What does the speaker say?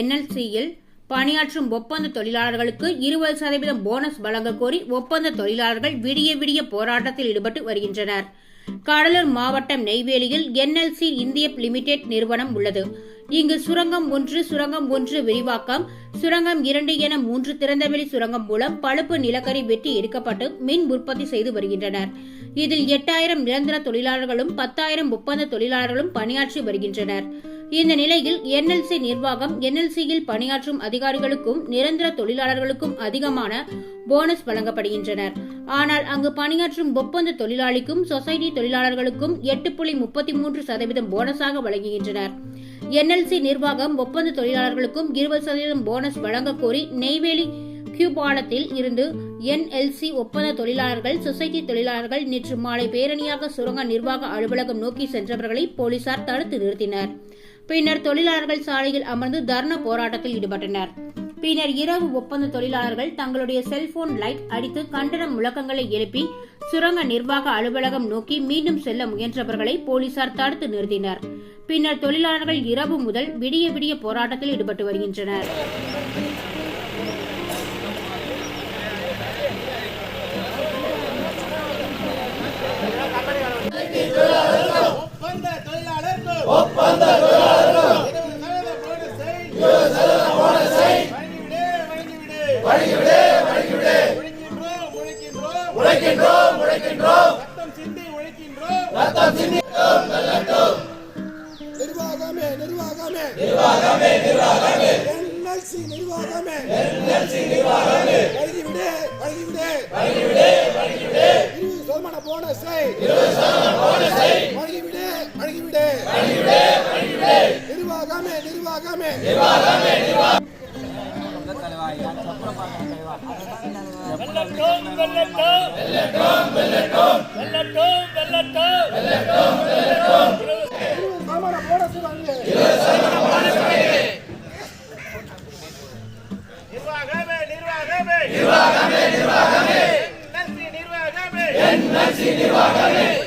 என்எல்சியில் பணியாற்றும் ஒப்பந்த தொழிலாளர்களுக்கு இருபது சதவீதம் போனஸ் வழங்க கோரி ஒப்பந்த தொழிலாளர்கள் விடிய விடிய போராட்டத்தில் ஈடுபட்டு வருகின்றனர். கடலூர் மாவட்டம் நெய்வேலியில் என்எல்சி இந்திய லிமிடெட் நிறுவனம் உள்ளது. இங்கு சுரங்கம் ஒன்று சுரங்கம் ஒன்று விரிவாக்கம் சுரங்கம் இரண்டு என மூன்று திறந்தவெளி சுரங்கம் மூலம் பழுப்பு நிலக்கரி வெட்டி எடுக்கப்பட்டு மின் உற்பத்தி செய்து வருகின்றனர். இதில் எட்டாயிரம் நிரந்தர தொழிலாளர்களும் பத்தாயிரம் ஒப்பந்த தொழிலாளர்களும் பணியாற்றி வருகின்றனர். இந்த நிலையில் என்எல்சி நிர்வாகம் என்எல்சியில் பணியாற்றும் அதிகாரிகளுக்கும் நிரந்தர தொழிலாளர்களுக்கும் அதிகமான போனஸ் வழங்கப்படுகின்றனர். ஆனால் அங்கு பணியாற்றும் ஒப்பந்த தொழிலாளிக்கும் சொசைட்டி தொழிலாளர்களுக்கும் எட்டு புள்ளி முப்பத்தி மூன்று சதவீதம் போனஸாக வழங்குகின்றனர். என்எல்சி நிர்வாகம் ஒப்பந்த தொழிலாளர்களுக்கும் இருபது சதவீதம் போனஸ் வழங்க கோரி நெய்வேலி கியூபாலத்தில் இருந்து என்எல்சி ஒப்பந்த தொழிலாளர்கள் சொசைட்டி தொழிலாளர்கள் நேற்று மாலை பேரணியாக சுரங்க நிர்வாக அலுவலகம் நோக்கி சென்றவர்களை போலீசார் தடுத்து நிறுத்தினர். பின்னர் தொழிலாளர்கள் சாலையில் அமர்ந்து தர்ண போராட்டத்தில் ஈடுபட்டனர். பின்னர் இரவு ஒப்பந்த தொழிலாளர்கள் தங்களுடைய செல்போன் லைட் அடித்து கண்டன முழக்கங்களை எழுப்பி சுரங்க நிர்வாக அலுவலகம் நோக்கி மீண்டும் செல்ல முயன்றவர்களை போலீசார் தடுத்து நிறுத்தினர். பின்னர் தொழிலாளர்கள் இரவு முதல் விடிய விடிய போராட்டத்தில் ஈடுபட்டு வருகின்றனர். நிர்வாகமே. நிர்வாகமே நிர்வாகமே. என்எல்சி நிர்வாகமே. என்எல்சி நிர்வாகமே. வழங்கிவிடு வழங்கிவிடு. வழங்கிவிடு வழங்கிவிடு. இருபது சதமான போனஸை. இருபது சதமான போனஸை. வழங்கிவிடு வழங்கிவிடு. வழங்கிவிடு வழங்கிவிடு. நிர்வாகமே நிர்வாகமே. நிர்வாகமே வெல்லட்டும் வெல்லட்டும் வெல்லட்டும் வெல்லட்டும் வெல்லட்டும் வெல்லட்டும் இருபது சதமான போனஸ் வாங்கு நிர்வாகமே நிர்வாகமே நிர்வாகமே. நிர்வாகமே நிர்வாகமே நிர்வாகமே.